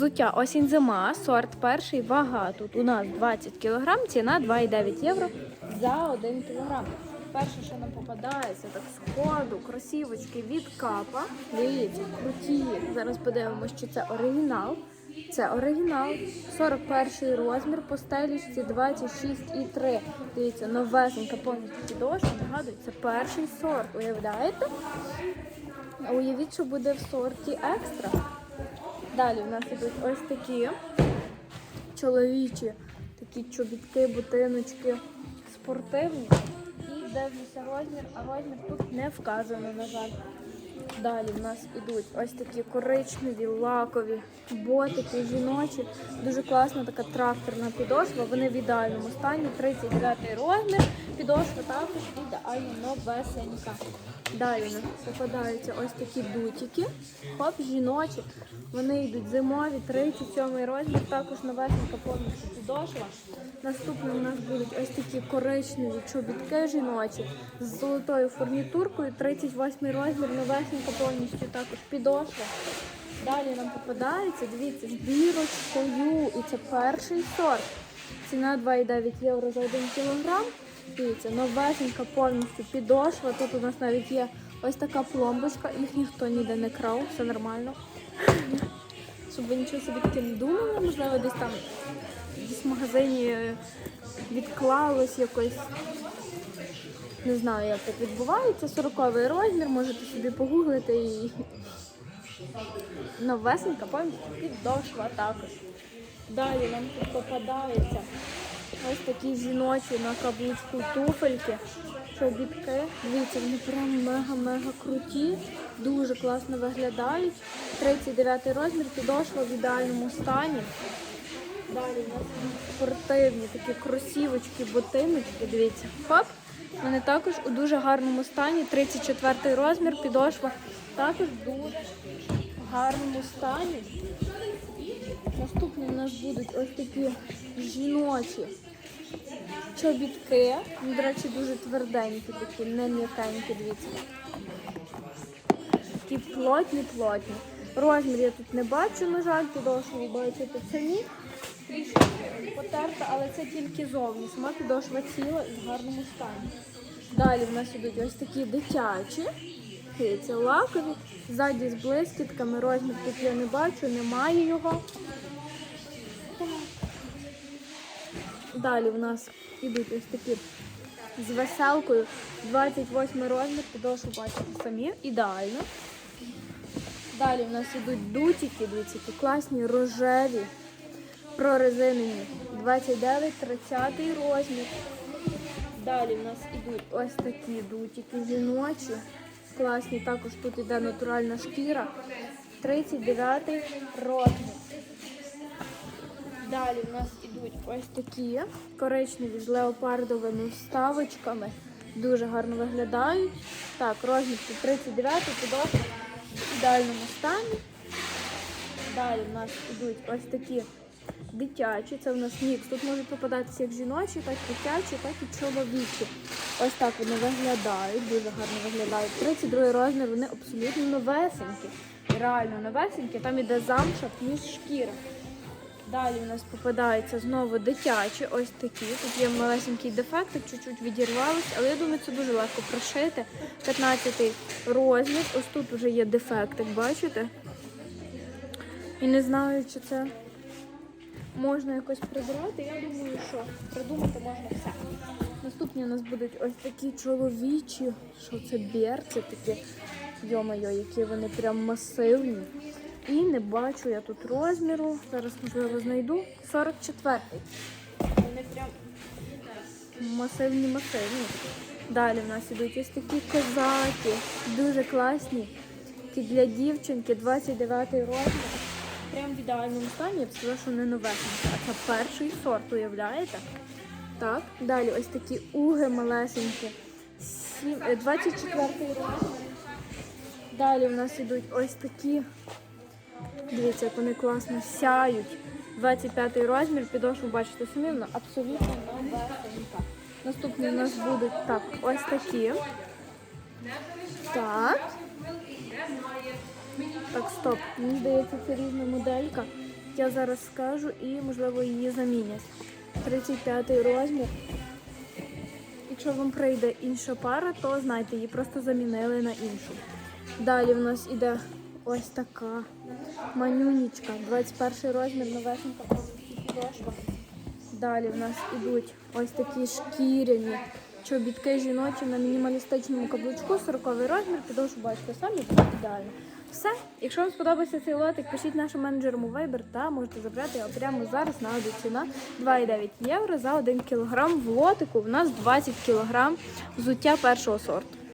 Взуття осінь зима, сорт перший, вага тут у нас 20 кг, ціна 2,9 євро за 1 кг. Перше, що нам попадається, так сходу, кросівочки від капа. Дивіться, круті. Зараз подивимося, що це оригінал. Це оригінал, 41 розмір по стелічці 26,3. Дивіться, новесенька повністю підошва. Нагадую, це перший сорт. Уявляєте? Уявіть, що буде в сорті екстра. Далі в нас ідуть ось такі чоловічі, такі чобітки, ботиночки спортивні. І дивлюся розмір, а розмір тут не вказано, на жаль. Далі в нас ідуть ось такі коричневі, лакові ботики жіночі. Дуже класна така тракторна підошва. Вони в ідеальному стані. 39 розмір. Підошва також ідеально новесенька. Далі у нас попадаються ось такі дутики. Хоп, жіночі. Вони йдуть зимові, 37 розмір, також новесенька повністю підошва. Наступним у нас будуть ось такі коричневі чобітки жіночі з золотою фурнітуркою, 38 розмір, новесенька повністю також підошва. Далі нам попадається, дивіться, з бірочкою. І це перший сорт. Ціна 2,9 євро за 1 кілограм. Дивіться, новесенька повністю підошва. Тут у нас навіть є ось така пломбочка, їх ніхто ніде не крав, все нормально. Щоб ви нічого собі таке не думали, можливо, десь там десь в магазині відклалось якось. Не знаю, як так відбувається. 40 розмір, можете собі погуглити і новесенька повністю підошва також. Далі нам тут попадається ось такі жіночі на каблучку туфельки, чобітки. Дивіться, вони прям мега-мега круті, дуже класно виглядають. 39 розмір, підошва в ідеальному стані. Далі у нас спортивні такі кросівочки, ботиночки. Дивіться, хоп. Вони також у дуже гарному стані. 34 розмір, підошва також дуже гарному стані. Наступні у нас будуть ось такі жіночі чобітки. До речі, дуже тверденькі, такі, не м'якенькі, дивіться. Такі плотні, плотні. Розмір я тут не бачу, на жаль, підошву бачите самі. Трішки потерта, але це тільки зовні. Сама підошва ціла і в гарному стані. Далі в нас ідуть ось такі дитячі. Дивіться, лакові. Ззаді з блискітками. Розмір тут я не бачу, немає його. Далі в нас ідуть ось такі з веселкою. 28 розмір, підошву бачите самі, ідеально. Далі в нас ідуть дутики, дивіться, класні, рожеві, прорезинені. 29, 30 розмір. Далі в нас ідуть ось такі дутики жіночі. Класні, також тут іде натуральна шкіра. 39 розмір. Далі в нас ідуть ось такі коричневі з леопардовими вставочками. Дуже гарно виглядають. Так, розмір тут 39 підошва в ідеальному стані. Далі в нас ідуть ось такі дитячі. Це в нас мікс. Тут можуть попадатися як жіночі, так і дитячі, так і чоловічі. Ось так вони виглядають, дуже гарно виглядають. 32 розмір, вони абсолютно новесенькі. Реально новесенькі. Там іде замша плюс шкіра. Далі у нас попадаються знову дитячі, ось такі. Тут є малесенький дефектик, чуть-чуть відірвались, але я думаю, це дуже легко прошити. 15 розмір. Ось тут вже є дефектик, бачите? І не знаю, чи це можна якось прибрати. Я думаю, що придумати можна все. Наступні у нас будуть ось такі чоловічі, що це берці такі. Йо-моє, які вони прям масивні. І не бачу я тут розміру. Зараз, можливо, знайду. 44-й. Вони прям масивні, масивні. Далі в нас ідуть ось такі козаки. Дуже класні. Такі для дівчинки, 29 розмір. Прям в ідеальному стані, я б сказала, що не новесенькі. А це перший сорт, уявляєте? Так, далі ось такі уги малесенькі. Е, 24 розмір. Далі в нас ідуть ось такі. Дивіться, як вони класно сяють. 25 розмір, підошву бачите самі, вона абсолютно новесенька. Наступні у нас будуть так, ось такі. Так. Так, стоп. Мені здається, це різна моделька. Я зараз скажу і, можливо, її замінять. 35 розмір. Якщо вам прийде інша пара, то знайте, її просто замінили на іншу. Далі в нас іде ось така манюнічка, 21 розмір, новесенька підошва. Далі в нас ідуть ось такі шкіряні чобітки жіночі на мінімалістичному каблучку, 40 розмір, підошву бачите самі, ідеально. Все, якщо вам сподобався цей лотик, пишіть нашому менеджеру Viber та можете забрати його прямо зараз на аудіо ціна 2,9 євро за 1 кілограм. В лотику в нас 20 кілограм взуття першого сорту.